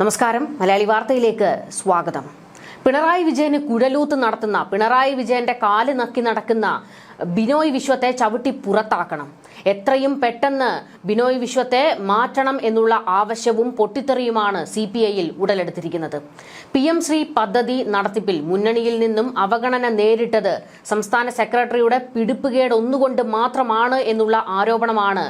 നമസ്കാരം. മലയാളി വാർത്തയിലേക്ക് സ്വാഗതം. പിണറായി വിജയന് കുഴലൂത്ത് നടത്തുന്ന പിണറായി വിജയന്റെ കാൽ നക്കി നടക്കുന്ന ബിനോയ് വിശ്വത്തെ ചവിട്ടി പുറത്താക്കണം. എത്രയും പെട്ടെന്ന് ബിനോയ് വിശ്വത്തെ മാറ്റണം എന്നുള്ള ആവശ്യവും പൊട്ടിത്തെറിയുമാണ് സി പി ഐയിൽ ഉടലെടുത്തിരിക്കുന്നത്. പി എം ശ്രീ പദ്ധതി നടത്തിപ്പിൽ മുന്നണിയിൽ നിന്നും അവഗണന നേരിട്ടത് സംസ്ഥാന സെക്രട്ടറിയുടെ പിടിപ്പുകേട് ഒന്നുകൊണ്ട് മാത്രമാണ് എന്നുള്ള ആരോപണമാണ്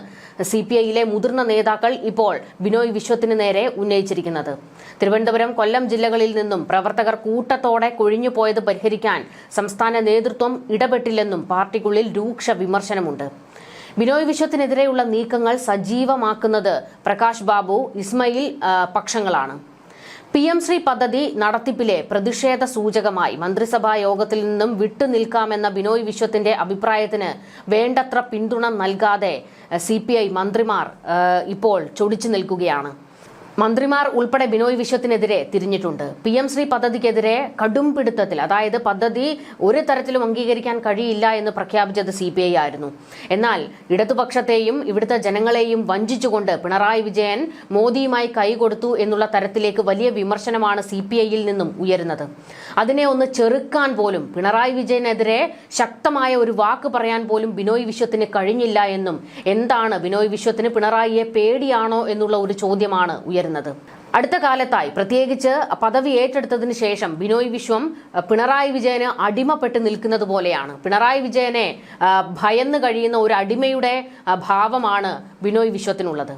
സി പി ഐയിലെ മുതിർന്ന നേതാക്കൾ ഇപ്പോൾ ബിനോയ് വിശ്വത്തിന് നേരെ ഉന്നയിച്ചിരിക്കുന്നത്. തിരുവനന്തപുരം കൊല്ലം ജില്ലകളിൽ നിന്നും പ്രവർത്തകർ കൂട്ടത്തോടെ കൊഴിഞ്ഞുപോയത് പരിഹരിക്കാൻ സംസ്ഥാന നേതൃത്വം ഇടപെട്ടില്ലെന്നും പാർട്ടിക്കുള്ളിൽ രൂക്ഷ വിമർശനമുണ്ട്. ബിനോയ് വിശ്വത്തിനെതിരെയുള്ള നീക്കങ്ങൾ സജീവമാക്കുന്നത് പ്രകാശ് ബാബു ഇസ്മയിൽ പക്ഷങ്ങളാണ്. പി എം ശ്രീ പദ്ധതി നടത്തിപ്പിലെ പ്രതിഷേധ സൂചകമായി മന്ത്രിസഭാ യോഗത്തിൽ നിന്നും വിട്ടുനിൽക്കാമെന്ന ബിനോയ് വിശ്വത്തിന്റെ അഭിപ്രായത്തിന് വേണ്ടത്ര പിന്തുണ നൽകാതെ സി മന്ത്രിമാർ ഇപ്പോൾ ചൊടിച്ചു നിൽക്കുകയാണ്. മന്ത്രിമാർ ഉൾപ്പെടെ ബിനോയ് വിശ്വത്തിനെതിരെ തിരിഞ്ഞിട്ടുണ്ട്. പി എം ശ്രീ പദ്ധതിക്കെതിരെ കടും പിടുത്തത്തിൽ അതായത് പദ്ധതി ഒരു തരത്തിലും അംഗീകരിക്കാൻ കഴിയില്ല എന്ന് പ്രഖ്യാപിച്ചത് സി പി ഐ ആയിരുന്നു. എന്നാൽ ഇടതുപക്ഷത്തെയും ഇവിടുത്തെ ജനങ്ങളെയും വഞ്ചിച്ചുകൊണ്ട് പിണറായി വിജയൻ മോദിയുമായി കൈകൊടുത്തു എന്നുള്ള തരത്തിലേക്ക് വലിയ വിമർശനമാണ് സി പി ഐയിൽ നിന്നും ഉയരുന്നത്. അതിനെ ഒന്ന് ചെറുക്കാൻ പോലും പിണറായി വിജയനെതിരെ ശക്തമായ ഒരു വാക്ക് പറയാൻ പോലും ബിനോയ് വിശ്വത്തിന് കഴിഞ്ഞില്ല എന്നും എന്താണ് ബിനോയ് വിശ്വത്തിന് പിണറായിയെ പേടിയാണോ എന്നുള്ള ഒരു ചോദ്യമാണ് ഉയരുന്നത്. അടുത്ത കാലത്തായി പ്രത്യേകിച്ച് പദവി ഏറ്റെടുത്തതിന് ശേഷം ബിനോയ് വിശ്വം പിണറായി വിജയന് അടിമപ്പെട്ട് നിൽക്കുന്നത് പോലെയാണ്. പിണറായി വിജയനെ ഭയന്ന് കഴിയുന്ന ഒരു അടിമയുടെ ഭാവമാണ് ബിനോയ് വിശ്വത്തിനുള്ളത്.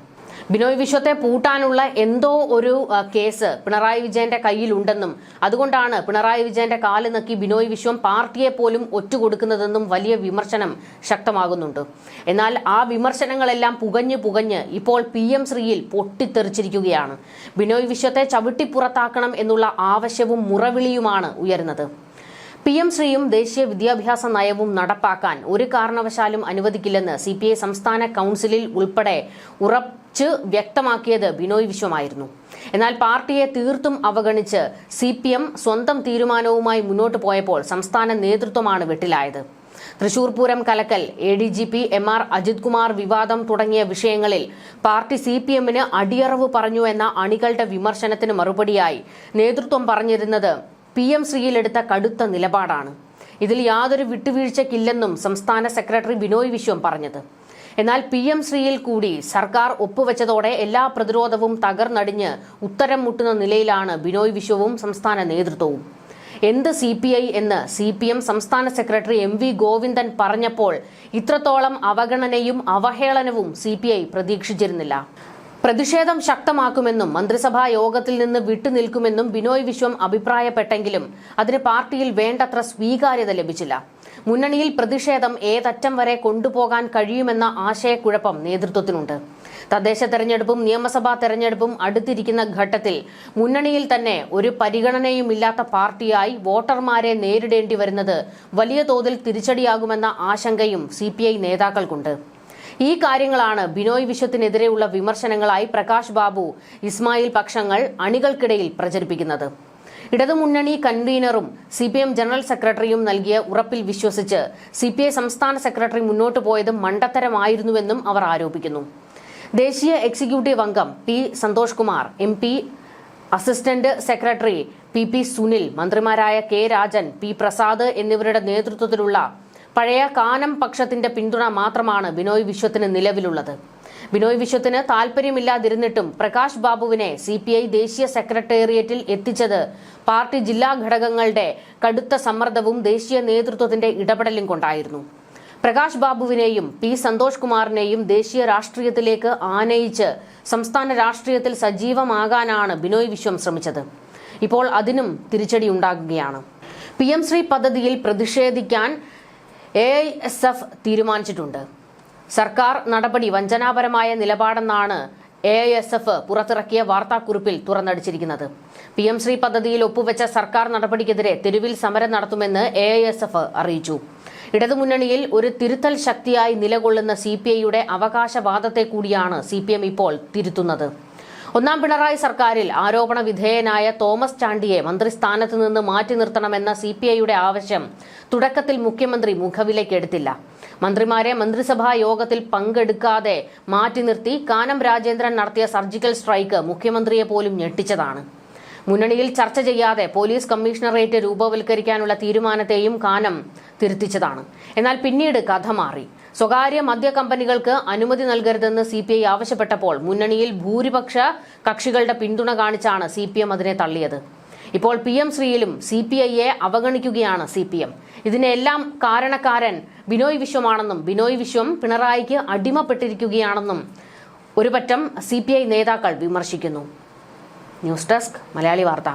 ബിനോയ് വിശ്വത്തെ പൂട്ടാനുള്ള എന്തോ ഒരു കേസ് പിണറായി വിജയന്റെ കയ്യിലുണ്ടെന്നും അതുകൊണ്ടാണ് പിണറായി വിജയന്റെ കാൽ നക്കി ബിനോയ് വിശ്വം പാർട്ടിയെ പോലും ഒറ്റുകൊടുക്കുന്നതെന്നും വലിയ വിമർശനം ശക്തമാകുന്നുണ്ട്. എന്നാൽ ആ വിമർശനങ്ങളെല്ലാം പുകഞ്ഞ് പുകഞ്ഞ് ഇപ്പോൾ പി എം ശ്രീയിൽ പൊട്ടിത്തെറിച്ചിരിക്കുകയാണ്. ബിനോയ് വിശ്വത്തെ ചവിട്ടിപ്പുറത്താക്കണം എന്നുള്ള ആവശ്യവും മുറവിളിയുമാണ് ഉയരുന്നത്. പി എം ശ്രീയും ദേശീയ വിദ്യാഭ്യാസ നയവും നടപ്പാക്കാൻ ഒരു കാരണവശാലും അനുവദിക്കില്ലെന്ന് സി പി ഐ സംസ്ഥാന കൌൺസിലിൽ ഉൾപ്പെടെ ഉറച്ച് വ്യക്തമാക്കിയത് ബിനോയ് വിശ്വമായിരുന്നു. എന്നാൽ പാർട്ടിയെ തീർത്തും അവഗണിച്ച് സി പി എം സ്വന്തം തീരുമാനവുമായി മുന്നോട്ട് പോയപ്പോൾ സംസ്ഥാന നേതൃത്വമാണ് വെട്ടിലായത്. Thrissur Pooram കലക്കൽ A D G P M R Ajith Kumar വിവാദം തുടങ്ങിയ വിഷയങ്ങളിൽ പാർട്ടി സി പി എമ്മിന് അടിയറവ് പറഞ്ഞു എന്ന അണികളുടെ വിമർശനത്തിന് മറുപടിയായി നേതൃത്വം പറഞ്ഞിരുന്നത് പി എം ശ്രീയിലെടുത്ത കടുത്ത നിലപാടാണ്. ഇതിൽ യാതൊരു വിട്ടുവീഴ്ചയ്ക്കില്ലെന്നും സംസ്ഥാന സെക്രട്ടറി ബിനോയ് വിശ്വം പറഞ്ഞത്. എന്നാൽ പി എം ശ്രീയിൽ കൂടി സർക്കാർ ഒപ്പുവെച്ചതോടെ എല്ലാ പ്രതിരോധവും തകർന്നടിഞ്ഞ് ഉത്തരം മുട്ടുന്ന നിലയിലാണ് ബിനോയ് വിശ്വവും സംസ്ഥാന നേതൃത്വവും. എന്ത് സി പി ഐ എന്ന് സി പി എം സംസ്ഥാന സെക്രട്ടറി എം വി ഗോവിന്ദൻ പറഞ്ഞപ്പോൾ ഇത്രത്തോളം അവഗണനയും അവഹേളനവും സി പി ഐ പ്രതീക്ഷിച്ചിരുന്നില്ല. പ്രതിഷേധം ശക്തമാക്കുമെന്നും മന്ത്രിസഭാ യോഗത്തിൽ നിന്ന് വിട്ടുനിൽക്കുമെന്നും ബിനോയ് വിശ്വം അഭിപ്രായപ്പെട്ടെങ്കിലും അതിന് പാർട്ടിയിൽ വേണ്ടത്ര സ്വീകാര്യത ലഭിച്ചില്ല. മുന്നണിയിൽ പ്രതിഷേധം ഏതറ്റം വരെ കൊണ്ടുപോകാൻ കഴിയുമെന്ന ആശയക്കുഴപ്പം നേതൃത്വത്തിനുണ്ട്. തദ്ദേശ തെരഞ്ഞെടുപ്പും നിയമസഭാ തെരഞ്ഞെടുപ്പും അടുത്തിരിക്കുന്ന ഘട്ടത്തിൽ മുന്നണിയിൽ തന്നെ ഒരു പരിഗണനയുമില്ലാത്ത പാർട്ടിയായി വോട്ടർമാരെ നേരിടേണ്ടി വരുന്നത് വലിയ തോതിൽ തിരിച്ചടിയാകുമെന്ന ആശങ്കയും സി നേതാക്കൾക്കുണ്ട്. ഈ കാര്യങ്ങളാണ് ബിനോയ് വിശ്വത്തിനെതിരെയുള്ള വിമർശനങ്ങളായി പ്രകാശ് ബാബു ഇസ്മായിൽ പക്ഷങ്ങൾ അണികൾക്കിടയിൽ പ്രചരിപ്പിക്കുന്നത്. ഇടതുമുന്നണി കൺവീനറും സി പി എം ജനറൽ സെക്രട്ടറിയും നൽകിയ ഉറപ്പിൽ വിശ്വസിച്ച് സി പി ഐ സംസ്ഥാന സെക്രട്ടറി മുന്നോട്ടു പോയത് മണ്ടത്തരമായിരുന്നുവെന്നും അവർ ആരോപിക്കുന്നു. ദേശീയ എക്സിക്യൂട്ടീവ് അംഗം P Santhosh Kumar M P assistant secretary P P Sunil മന്ത്രിമാരായ കെ രാജൻ പി പ്രസാദ് എന്നിവരുടെ നേതൃത്വത്തിലുള്ള പഴയ കാനം പക്ഷത്തിന്റെ പിന്തുണ മാത്രമാണ് ബിനോയ് വിശ്വത്തിന് നിലവിലുള്ളത്. ബിനോയ് വിശ്വത്തിന് താല്പര്യമില്ലാതിരുന്നിട്ടും പ്രകാശ് ബാബുവിനെ സി പി ഐ ദേശീയ സെക്രട്ടേറിയറ്റിൽ എത്തിച്ചത് പാർട്ടി ജില്ലാ ഘടകങ്ങളുടെ കടുത്ത സമ്മർദ്ദവും ദേശീയ നേതൃത്വത്തിന്റെ ഇടപെടലും കൊണ്ടായിരുന്നു. പ്രകാശ് ബാബുവിനെയും പി സന്തോഷ് കുമാറിനെയും ദേശീയ രാഷ്ട്രീയത്തിലേക്ക് ആനയിച്ച് സംസ്ഥാന രാഷ്ട്രീയത്തിൽ സജീവമാകാനാണ് ബിനോയ് വിശ്വം ശ്രമിച്ചത്. ഇപ്പോൾ അതിനും തിരിച്ചടി ഉണ്ടാകുകയാണ് പി എം ശ്രീ പദ്ധതിയിൽ പ്രതിഷേധിക്കാൻ എ ഐ എസ് എഫ് തീരുമാനിച്ചിട്ടുണ്ട്. സർക്കാർ നടപടി വഞ്ചനാപരമായ നിലപാടെന്നാണ് എ ഐ എസ് എഫ് പുറത്തിറക്കിയ വാർത്താക്കുറിപ്പിൽ തുറന്നടിച്ചിരിക്കുന്നത്. പി എം ശ്രീ പദ്ധതിയിൽ ഒപ്പുവെച്ച സർക്കാർ നടപടിക്കെതിരെ തെരുവിൽ സമരം നടത്തുമെന്ന് എ ഐ എസ് എഫ് അറിയിച്ചു. ഇടതുമുന്നണിയിൽ ഒരു തിരുത്തൽ ശക്തിയായി നിലകൊള്ളുന്ന സി പി ഐയുടെ അവകാശവാദത്തെ കൂടിയാണ് സി പി എം ഇപ്പോൾ തിരുത്തുന്നത്. ഒന്നാം പിണറായി സർക്കാരിൽ ആരോപണ വിധേയനായ തോമസ് ചാണ്ടിയെ മന്ത്രിസ്ഥാനത്ത് നിന്ന് മാറ്റി നിർത്തണമെന്ന സി പി ഐയുടെ ആവശ്യം തുടക്കത്തിൽ മുഖ്യമന്ത്രി മുഖവിലേക്കെടുത്തില്ല മന്ത്രിമാരെ മന്ത്രിസഭാ യോഗത്തിൽ പങ്കെടുക്കാതെ മാറ്റി നിർത്തി കാനം രാജേന്ദ്രൻ നടത്തിയ സർജിക്കൽ സ്ട്രൈക്ക് മുഖ്യമന്ത്രിയെ പോലും ഞെട്ടിച്ചതാണ്. മുന്നണിയിൽ ചർച്ച ചെയ്യാതെ പോലീസ് കമ്മീഷണറേറ്റ് രൂപവൽക്കരിക്കാനുള്ള തീരുമാനത്തെയും കാനം തിരുത്തിച്ചതാണ്. എന്നാൽ പിന്നീട് കഥ മാറി. സ്വകാര്യ മദ്യ കമ്പനികൾക്ക് അനുമതി നൽകരുതെന്ന് സി പി ഐ ആവശ്യപ്പെട്ടപ്പോൾ മുന്നണിയിൽ ഭൂരിപക്ഷ കക്ഷികളുടെ പിന്തുണ കാണിച്ചാണ് സി പി എം അതിനെ തള്ളിയത്. ഇപ്പോൾ പി എം ശ്രീയിലും സി പി ഐയെ അവഗണിക്കുകയാണ് സി പി എം. ഇതിനെല്ലാം കാരണക്കാരൻ ബിനോയ് വിശ്വമാണെന്നും ബിനോയ് വിശ്വം പിണറായിക്ക് അടിമപ്പെട്ടിരിക്കുകയാണെന്നും ഒരുപറ്റം സി പി ഐ നേതാക്കൾ വിമർശിക്കുന്നു. ന്യൂസ് ഡെസ്ക് മലയാളി വാർത്ത.